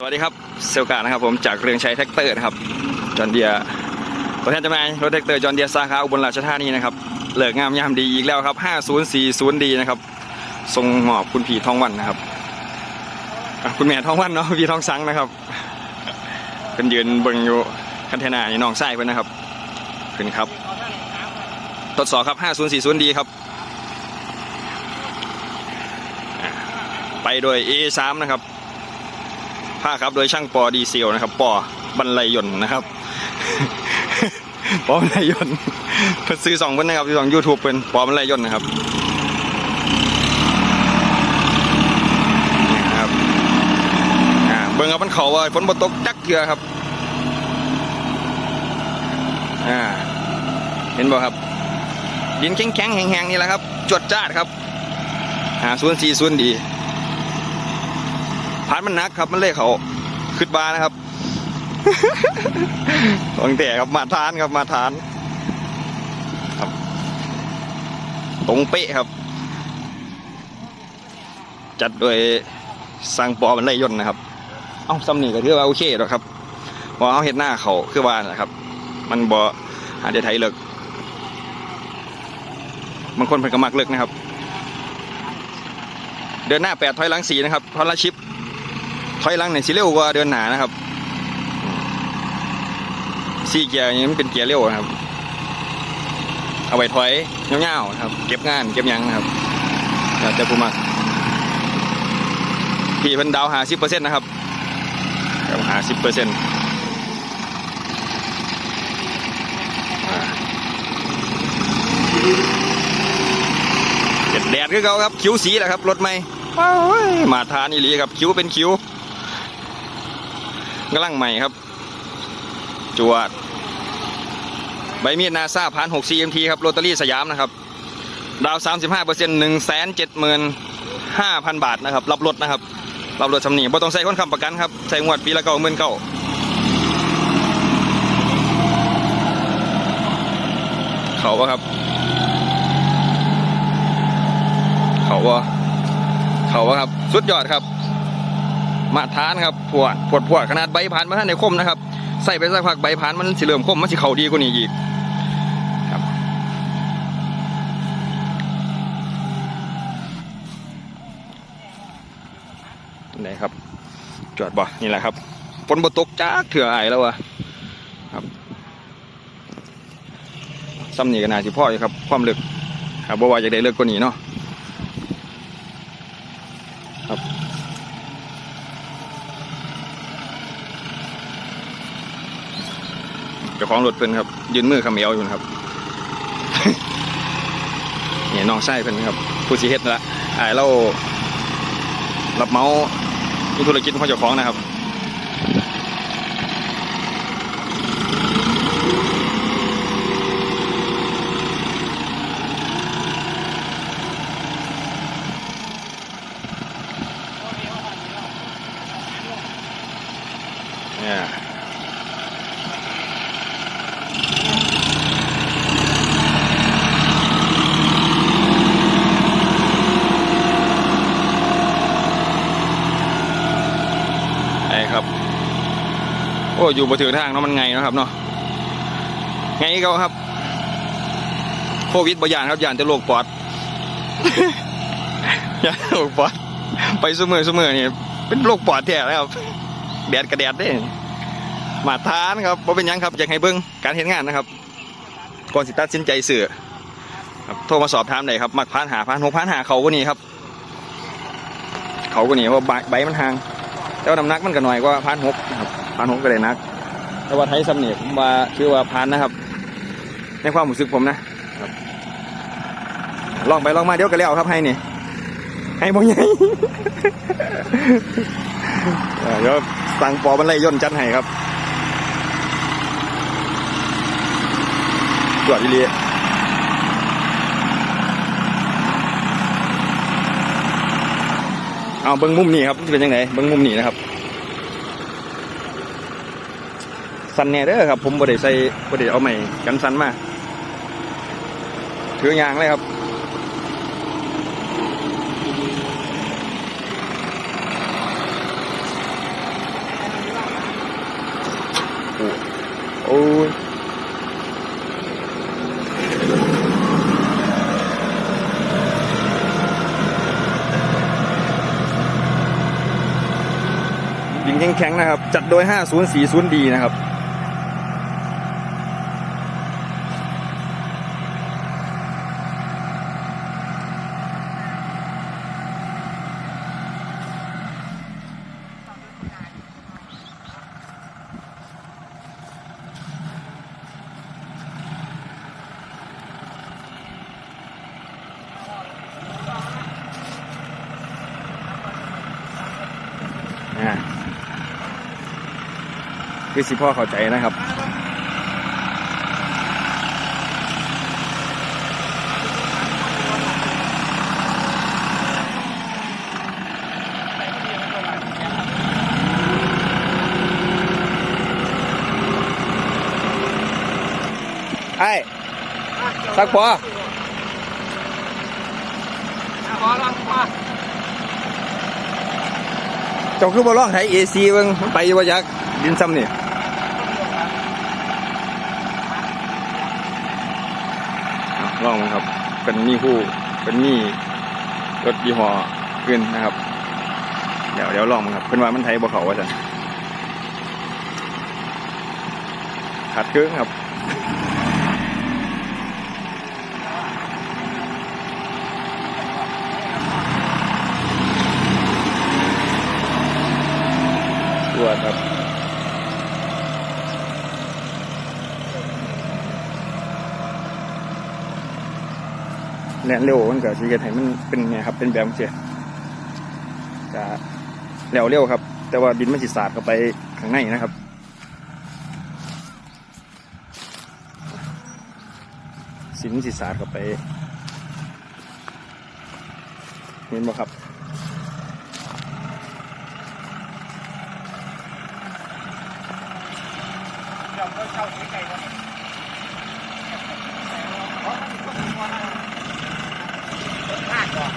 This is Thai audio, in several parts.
สวัสดีครับเซลกานะครับผมจากเรืองชัยแท็กเตอร์นะครับจอห์นเดียตัวแทนจำหน่ายรถแท็กเตอร์จอห์นเดียสาขาอุบลราชธานีนะครับเลิกงามยามดีอีกแล้วครับ 5040ดีนะครับส่งหมอบคุณผีทองวันนะครับคุณแม่ทองวันเนาะพีทองสังนะครับเป็นยืนเบิงอยู่คันเทนานี่น้องไส้เพิ่นนะครับขึ้นครับทดสอบครับ 5040ดีครับ ไปโดย A3 นะครับ ผ้าครับโดยช่างปอดีเซลนะครับ ปอบรรลัยยนต์นะครับปอบรรลัยยนต์เพิ่นซื้อสองเพิ่นนะครับซื้อสองยูทูบเป็นปอบรรลัยยนต์นะครับนี่นะครับอ่าเบิ่งครับมันเขาว่าฝนบ่ตกจักเทือครับอ่าเห็นบ่ครับ ดินแข็งๆแห้งๆนี่แหละครับ จวดจ้าดครับอ่าส่วนสี่ส่วนดี พานมันหนักครับมันเล่เขาขึ้นบานะครับตั้งแต่ครับมาทานครับมาทาน ครับ ตรงเป๊ะครับ จัดโดยสร้างปอมันไล่ย่นต์นะครับ เอ้าซัมนี่ก็ถือว่าโอเคแล้วครับเพอเขาเห็นหน้าเขาคือว่านะครับ มันบ่อาจจะไทยเลิกบางคนเพิ่นก็มักเลิกนะครับ เดินหน้าแปดถอยหลังสี่นะครับทอนละชิป ถอยหลังเนี่ยสิเร็วกว่าเดินหนานะครับสี่เกียร์อย่างนี้มันเป็นเกียร์เร็วนะครับ เอาไว้ถอยเงาวๆนะครับ เก็บงานเก็บยังนะครับแล้วแต่ผู้มักพี่เพิ่นดาวหาสิบเปอร์เซ็นต์นะครับหาสิบเปอร์เซ็นต์แดดคือเขาครับคิ้วสีแหละครับรถไมว้ายมาทานอีหลีครับคิ้วเป็นคิ้ว กำลังใหม่ครับ จวด ใบมีดนาซาพันหก CMT ครับโรตารี่สยามนะครับ ดาว35เปอร์เซ็นต์หนึ่งแสนเจ็ดหมื่นห้าพันบาทนะครับ รับรถนะครับ รับรถสำนีบ่ต้องใส่คนคำประกันครับ ใส่งวดปีละเก้าหมื่นเก้าเขาปะครับ เขาวะเขาวะครับ สุดยอดครับ มาทานครับปวดปวดปวดขนาดใบผ่านมาท่านในคมนะครับใส่ไปสักพักใบผ่านมันสิเริ่มคมมันสิเขาดีกว่านี้อีกครับไหนครับ จอดบ่นี่แหละครับฝนบ่ตกจ้าเถื่อไอยแล้ววะครับซ้ำนี่ก็น่าสิพ่ออยู่ครับ ความลึกครับบ่ว่าจะได้เลิกกว่านี้เนาะ เจ้า ของรถเพิ่นครับ ยืนมือขมเอวอยู่นะครับเนี่ยน้องชายเพิ่นครับ ผู้สีเฮ็ดนั่นละอายเรารับเมาธุรกิจของเจ้าของนะครับ โอ้อยู่บนถือทางเนาะมันไงนะครับเนาะไงก็ครับ โควิดบ่ยานครับยานจะโรคปอดยานโรคปอดไปเสมือสมือนี่เป็นโรคปอดแท้แล้วครับแดดกระแดดเด้มาทานครับบ่เป็นยังครับอยากให้เบิ่งการเห็นงานนะครับก่อนสิตัดสินใจซื้อครับโทรมาสอบถามได้ครับมักพานหาพานหกพานหาเขาก็นี่ครับ เขาก็นี่ว่าใบใบมันห่างแต่ว่าน้ำหนักมันก็น้อยกว่าพานหกนะครับ พานหกก็ได้หนัก แต่ว่าไทยสำเนียผมว่าคือว่าพานนะครับ ในความรู้สึกผมนะครับลองไปลองมาเดี๋ยวก็แล้วครับให้นี่ให้บ่ใหญ่เออเดี๋ยวสั่งปอบรรลัยย่นต์จัดให้ครับตรวจอีเลีเอาเบิ้งมุมนี้ครับจะเป็นยังไงเบิ้งมุมนี้นะครับ สันแน่เด้อครับ ผมบ่ได้ใส่บ่ได้เอาใหม่กันสั้นมาถือยางเลยครับโอ้ยบินแข็งๆนะครับ จัดโดย 5040D นะครับ คือสิพ่อเข้าใจนะครับไอ้สักพอพอแล้วพอเจ้าคือบ่ร้องไทยเอซีเบิ่งมันไปอยู่บ่ยักดินซ้ำนี่ อะลองมันครับเป็นมีผู้เป็นมีรถยี่ห้อขึ้นนะครับ เดี๋ยวเดี๋ยวลองมันครับเพิ่นว่ามันไทยบ่เขาว่าซั่นขัดเครื่องครับตัวครับ แล่นเร็วมันก็สิเฮ็ดให้มันเป็นไงครับเป็นแบบเสียจะแล้วเร็วครับ แต่ว่าดินมันสิสาดเข้าไปข้างในนะครับสินสิสาดเข้าไปเห็นบ่ครับเดี๋ยวก็เข้าที่ไก่แล้วพลาดก่อน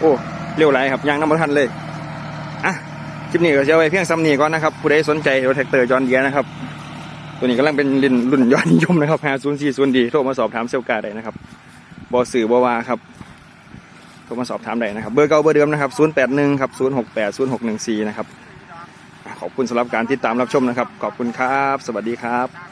โอ้เร็วไรครับยางน้ำมันทันเลยอะคลิปนี้ก็จะเอาไว้เพียงซ้ำนี้ก่อนนะครับผู้ใดสนใจรถแท็กเตอร์จอห์นเดียนะครับ ตัวนี้กำลังเป็นรุ่นรุ่นยอดนิยมนะครับ5040ดีโทรมาสอบถามเซลกาได้นะครับบอสื่อบอว่าครับโทรมาสอบถามได้นะครับ เบอร์เก่าเบอร์เดิมนะครับ 081ครับ068 0614 นะครับ ขอบคุณสำหรับการติดตามรับชมนะครับ ขอบคุณครับ สวัสดีครับ